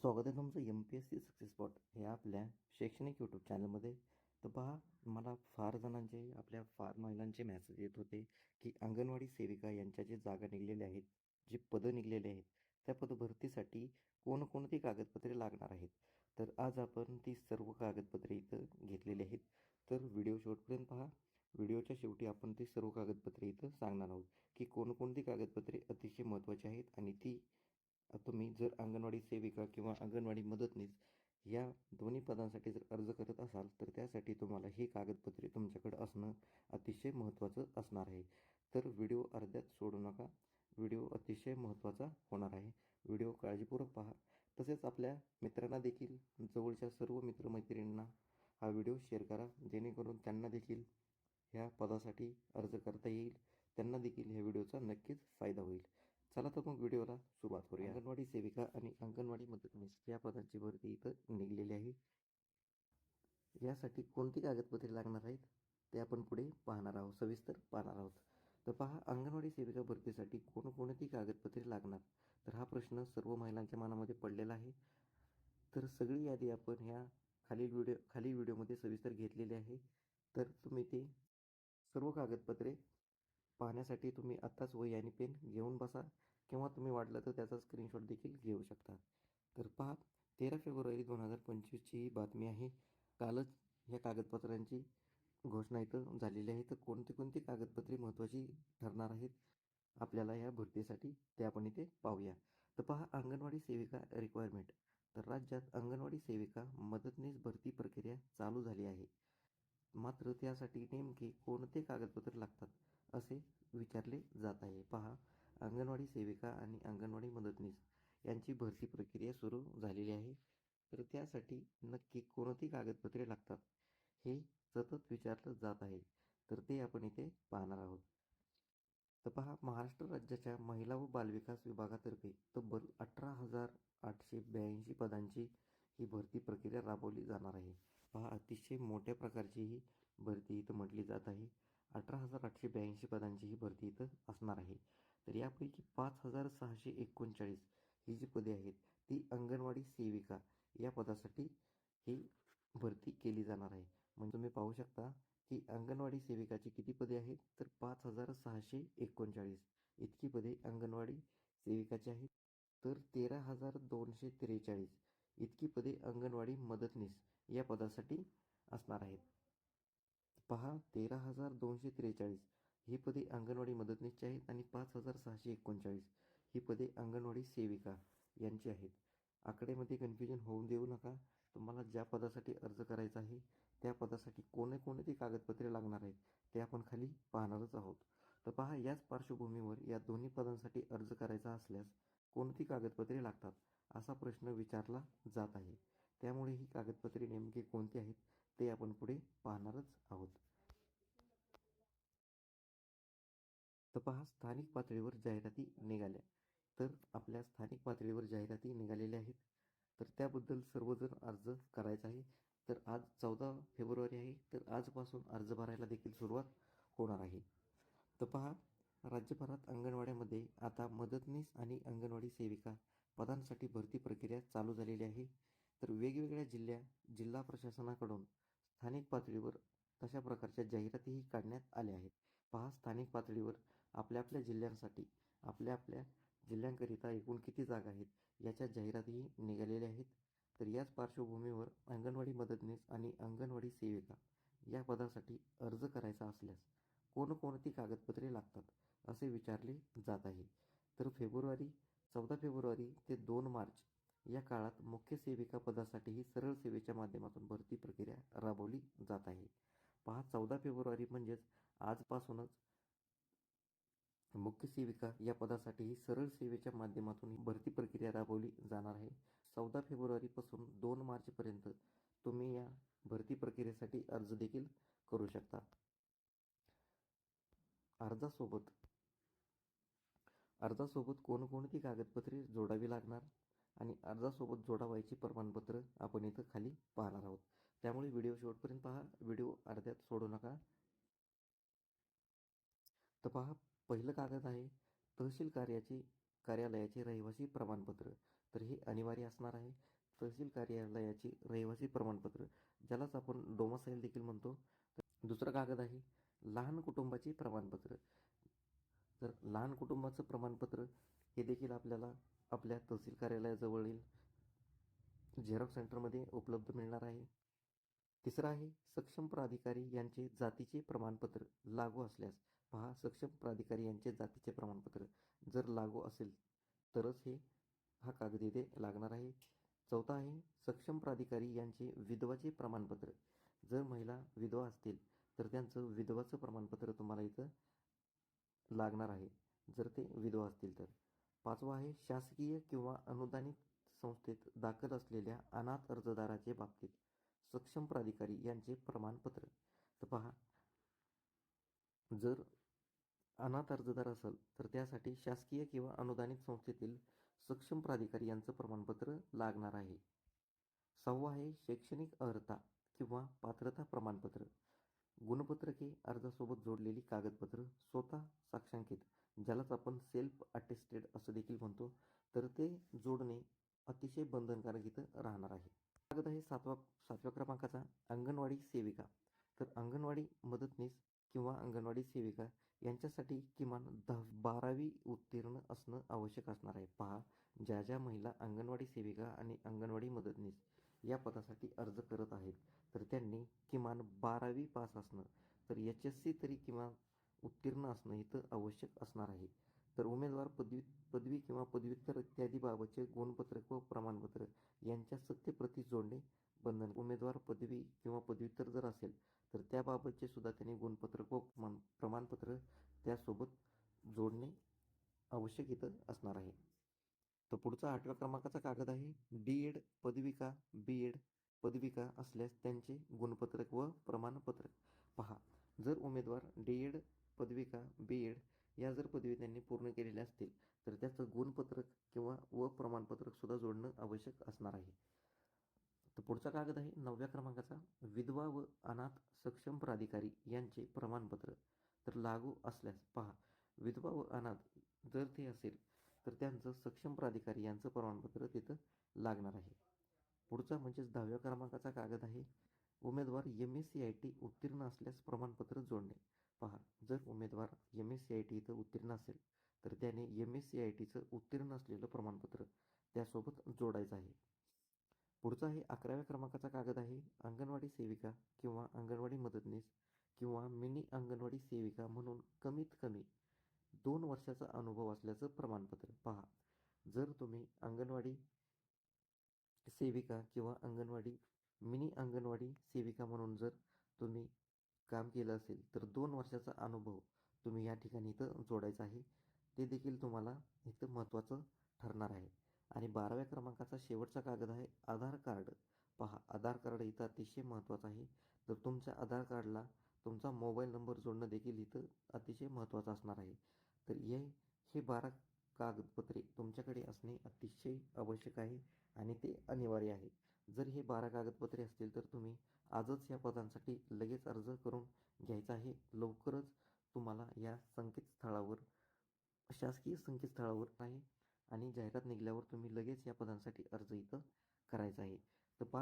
स्वागत आहे तुमचं M P S C success spot हे आपल्या शैक्षणिक यूट्यूब चॅनलमध्ये तर पहा मला फार जणांचे आपल्या फार महिलांचे मॅसेज येत होते की अंगणवाडी सेविका यांच्या जे जागा निघलेल्या आहेत जे पदं निघलेले आहेत त्या पदभरतीसाठी कोणकोणती कागदपत्रे लागणार आहेत? तर आज आपण ती सर्व कागदपत्रे इथं घेतलेली आहेत. तर व्हिडिओ शेवटपर्यंत पहा. व्हिडिओच्या शेवटी आपण ती सर्व कागदपत्रे इथं सांगणार आहोत की कोणकोणती कागदपत्रे अतिशय महत्त्वाची आहेत आणि ती तुम्ही जर अंगणवाडी सेविका किंवा अंगणवाडी मदतनीस या दोन्ही पदांसाठी जर अर्ज करत असाल तर त्यासाठी तुम्हाला ही कागदपत्रे तुमच्याकडे असणं अतिशय महत्त्वाचं असणार आहे. तर व्हिडिओ अर्ध्यात सोडू नका. व्हिडिओ अतिशय महत्त्वाचा होणार आहे. व्हिडिओ काळजीपूर्वक पहा. तसेच आपल्या मित्रांना देखील जवळच्या सर्व मित्रमैत्रिणींना हा व्हिडिओ शेअर करा. जेणेकरून त्यांना देखील ह्या पदासाठी अर्ज करता येईल. त्यांना देखील ह्या व्हिडिओचा नक्कीच फायदा होईल. चला तर मग व्हिडिओला सुरुवात करूया. अंगणवाडी सेविका आणि अंगणवाडी मदतनीस या पदांची भरती इथं निघलेली आहे. यासाठी कोणती कागदपत्रे लागणार आहेत ते आपण पुढे पाहणार आहोत सविस्तर पाहणार आहोत. तर पहा अंगणवाडी सेविका भरतीसाठी कोणकोणती कागदपत्रे लागणार? तर हा प्रश्न सर्व महिलांच्या मनामध्ये पडलेला आहे. तर सगळी यादी आपण ह्या खालील व्हिडिओ खालील व्हिडिओमध्ये सविस्तर घेतलेली आहे. तर तुम्ही ते सर्व कागदपत्रे पाहण्यासाठी तुम्ही आत्ताच वही आणि पेन घेऊन बसा किंवा तुम्ही वाटलं तर त्याचा स्क्रीनशॉट देखील घेऊ शकता. तर पहा तेरा फेब्रुवारी दोन हजार पंचवीसची ही बातमी आहे. कालच ह्या कागदपत्रांची घोषणा इथं झालेली आहे. तर कोणती कोणती कागदपत्रे महत्त्वाची ठरणार आहेत? आपल्याला या भरतीसाठी ते आपण इथे पाहूया. तर पहा अंगणवाडी सेविका रिक्वायरमेंट तर राज्यात अंगणवाडी सेविका मदतनीस भरती प्रक्रिया चालू झाली आहे. मात्र त्यासाठी नेमके कोणते कागदपत्र लागतात? असे विचारले जात आहे. पहा अंगणवाडी सेविका आणि अंगणवाडी मदतनीस यांची भरती प्रक्रिया सुरू झालेली आहे. तर त्यासाठी नक्की कोणती कागदपत्रे लागतात? हे सतत विचारलं जात आहे. तर ते आपण इथे पाहणार आहोत. तर पहा महाराष्ट्र राज्याच्या महिला व बालविकास विभागातर्फे तब्बल अठरा हजार आठशे ब्याऐंशी पदांची ही भरती प्रक्रिया राबवली जाणार आहे. पहा अतिशय मोठ्या प्रकारची ही भरती इथं म्हटली जात आहे. अठरा हजार आठशे ब्याऐंशी पदांची ही भरती इथं असणार आहे. तर यापैकी पाच हजार सहाशे एकोणचाळीस ही जी पदे आहेत ती अंगणवाडी सेविका या पदासाठी ही भरती केली जाणार आहे. म्हणजे तुम्ही पाहू शकता की अंगणवाडी सेविकाची किती पदे आहेत तर पाच हजार सहाशे एकोणचाळीस इतकी पदे अंगणवाडी सेविकाची आहेत. तर तेरा हजार दोनशे त्रेचाळीस इतकी पदे अंगणवाडी मदतनीस या पदासाठी असणार आहेत. पहा तेरा हजार दोनशे त्रेचाळीस. ही पदे अंगणवाडी मदतनीसची आहेत आणि पाच हजार सहाशे एकोणचाळीस. ही पदे अंगणवाडी सेविका यांची आहेत. आकडेमध्ये कन्फ्युजन होऊन देऊ नका. तुम्हाला ज्या पदासाठी अर्ज करायचा आहे त्या पदासाठी कोणे कोणती कागदपत्रे लागणार आहेत ते आपण खाली पाहणारच आहोत. तर पहा याच पार्श्वभूमीवर या दोन्ही पदांसाठी अर्ज करायचा असल्यास कोणती कागदपत्रे लागतात असा प्रश्न विचारला जात आहे. त्यामुळे ही कागदपत्रे नेमकी कोणती आहेत ते आपण पुढे पाहणारच आहोत. तर पहा स्थानिक पातळीवर जाहिराती निघाल्या. तर आपल्या स्थानिक पातळीवर जाहिराती निघालेल्या आहेत. तर त्याबद्दल सर्वजण अर्ज करायचा आहे. तर आज चौदा फेब्रुवारी आहे. तर आजपासून अर्ज भरायला देखील सुरुवात होणार आहे. तर पहा राज्यभरात अंगणवाड्यामध्ये आता मदतनीस आणि अंगणवाडी सेविका पदांसाठी भरती प्रक्रिया चालू झालेली आहे. तर वेगवेगळ्या जिल्ह्या जिल्हा प्रशासनाकडून स्थानिक पातळीवर तशा प्रकारच्या जाहिरातीही काढण्यात आल्या आहेत. पहा स्थानिक पातळीवर आपल्या आपल्या जिल्ह्यांसाठी आपल्या आपल्या जिल्ह्यांकरिता एकूण किती जागा आहेत याच्या जाहिरातीही निघालेल्या आहेत. तर याच पार्श्वभूमीवर अंगणवाडी मदतनीस आणि अंगणवाडी सेविका या पदासाठी अर्ज करायचा असल्यास कोणकोणती कागदपत्रे लागतात असे विचारले जात आहे. तर फेब्रुवारी चौदा फेब्रुवारी ते दोन मार्च या काळात मुख्य सेविका पदासाठीही सरळ सेवेच्या माध्यमातून भरती प्रक्रिया राबवली जात आहे. पहा चौदा फेब्रुवारी म्हणजेच आजपासूनच मुख्य सेविका या पदासाठीही सरळ सेवेच्या माध्यमातून भरती प्रक्रिया राबवली जाणार आहे. चौदा फेब्रुवारीपासून दोन मार्चपर्यंत तुम्ही या भरती प्रक्रियेसाठी अर्ज देखील करू शकता. अर्जासोबत अर्जासोबत कोणकोणती कागदपत्रे जोडावी लागणार? आणि अर्जासोबत जोडावायची प्रमाणपत्र आपण इथं खाली पाहणार आहोत. त्यामुळे व्हिडिओ शेवटपर्यंत पहा. व्हिडिओ अर्ध्यात सोडू नका. तर पहा पहिलं कागद आहे तहसील कार्याचे कार्यालयाचे रहिवासी प्रमाणपत्र. तर हे अनिवार्य असणार आहे. तहसील कार्यालयाचे रहिवासी प्रमाणपत्र ज्यालाच आपण डोमासाईल देखील म्हणतो. तर दुसरं कागद आहे लहान कुटुंबाचे प्रमाणपत्र. तर लहान कुटुंबाचं प्रमाणपत्र हे देखील आपल्याला आपल्या तहसील कार्यालयाजवळील झेरॉक्स सेंटरमध्ये उपलब्ध मिळणार आहे. तिसरं आहे सक्षम प्राधिकारी यांचे जातीचे प्रमाणपत्र लागू असल्यास पहा सक्षम प्राधिकारी यांचे जातीचे प्रमाणपत्र जर लागू असेल तरच हे हा कागद येथे लागणार आहे. चौथा आहे सक्षम प्राधिकारी यांचे विधवाचे प्रमाणपत्र. जर महिला विधवा असतील तर त्यांचं विधवाचं प्रमाणपत्र तुम्हाला इथं लागणार आहे. जर ते विधवा असतील तर. पाचवा आहे शासकीय किंवा अनुदानित संस्थेत दाखल असलेल्या अनाथ अर्जदाराच्या बाबतीत सक्षम प्राधिकारी यांचे प्रमाणपत्र. तर पहा जर अनाथ अर्जदार असेल तर त्यासाठी शासकीय किंवा अनुदानित संस्थेतील सक्षम प्राधिकारी यांचं प्रमाणपत्र लागणार आहे. सहावं आहे शैक्षणिक अर्हता किंवा पात्रता प्रमाणपत्र. गुणपत्रके अर्जासोबत जोडलेली कागदपत्र स्वतः साक्षांकित. ज्यालाच आपण सेल्फ अटेस्टेड असं देखील म्हणतो तर ते जोडणे अतिशय बंधनकारक इथं राहणार आहे. कागद आहे सातवा सातव्या क्रमांकाचा अंगणवाडी सेविका. तर अंगणवाडी मदतनीस किंवा अंगणवाडी सेविका यांच्यासाठी किमान दहा बारावी उत्तीर्ण असणं आवश्यक असणार आहे. पहा ज्या ज्या महिला अंगणवाडी सेविका आणि अंगणवाडी मदतनीस या पदासाठी अर्ज करत आहेत तर त्यांनी किमान बारावी पास असणं तर एच एस सी तरी किमान उत्तीर्ण असणं इथं आवश्यक असणार आहे. तर उमेदवार पदवी पदवी किंवा पदव्युत्तर इत्यादीबाबतचे गुणपत्रक व प्रमाणपत्र यांच्या सत्यप्रती जोडणे बंधन उमेदवार पदवी किंवा पदव्युत्तर जर असेल तर त्याबाबतचे सुद्धा त्यांनी गुणपत्रक व प्रमाणपत्र त्यासोबत जोडणे आवश्यक इथं असणार आहे. तर पुढचा आठव्या क्रमांकाचा कागद आहे. डी एड पदविका बी एड पदविका असल्यास त्यांचे गुणपत्रक व प्रमाणपत्र पहा जर उमेदवार डी एड पदविका बी एड या जर पदवी त्यांनी पूर्ण केलेल्या असतील तर त्याचं गुणपत्रक किंवा व प्रमाणपत्रक सुद्धा जोडणं आवश्यक असणार आहे. तर पुढचा कागद आहे नवव्या क्रमांकाचा. विधवा व अनाथ सक्षम प्राधिकारी यांचे प्रमाणपत्र. तर लागू असल्यास पहा विधवा व अनाथ जर ते असेल तर त्यांचं सक्षम प्राधिकारी यांचं प्रमाणपत्र तिथं लागणार आहे. पुढचा म्हणजेच दहाव्या क्रमांकाचा कागद आहे. उमेदवार M S C I T उत्तीर्ण असल्यास प्रमाणपत्र जोडणे. पहा जर उमेदवार M S C I T इथं उत्तीर्ण असेल तर त्याने एम एस सी आय टीचं उत्तीर्ण असलेलं प्रमाणपत्र त्यासोबत जोडायचं आहे. पुढचा आहे अकराव्या क्रमांकाचा कागद आहे अंगणवाडी सेविका किंवा अंगणवाडी मदतनीस किंवा मिनी अंगणवाडी सेविका म्हणून कमीत कमी दोन वर्षाचा अनुभव असल्याचं प्रमाणपत्र. पहा जर तुम्ही अंगणवाडी सेविका किंवा अंगणवाडी मिनी अंगणवाडी सेविका म्हणून जर तुम्ही काम केलं असेल तर दोन वर्षाचा अनुभव तुम्ही या ठिकाणी इथं जोडायचा आहे. ते देखील तुम्हाला इथं महत्त्वाचं ठरणार आहे. आणि बाराव्या क्रमांकाचा शेवटचा कागद आहे आधार कार्ड. पहा आधार कार्ड इथं अतिशय महत्त्वाचं आहे. तर तुमच्या आधार कार्डला तुमचा मोबाईल नंबर जोडणं देखील इथं अतिशय महत्त्वाचं असणार आहे. तर हे हे बारा कागदपत्रे तुमच्याकडे असणे अतिशय आवश्यक आहे आणि ते अनिवार्य आहे. जर हे बारा कागदपत्रे असतील तर तुम्ही आजच या पदांसाठी लगेच अर्ज करून घ्यायचा आहे. लवकरच तुम्हाला या संकेतस्थळावर शासकीय संकेतस्थळावर आहे आणि जाहिरात निघाल्यावर तुम्ही लगेच या पदांसाठी अर्ज इथं करायचा आहे. तर पा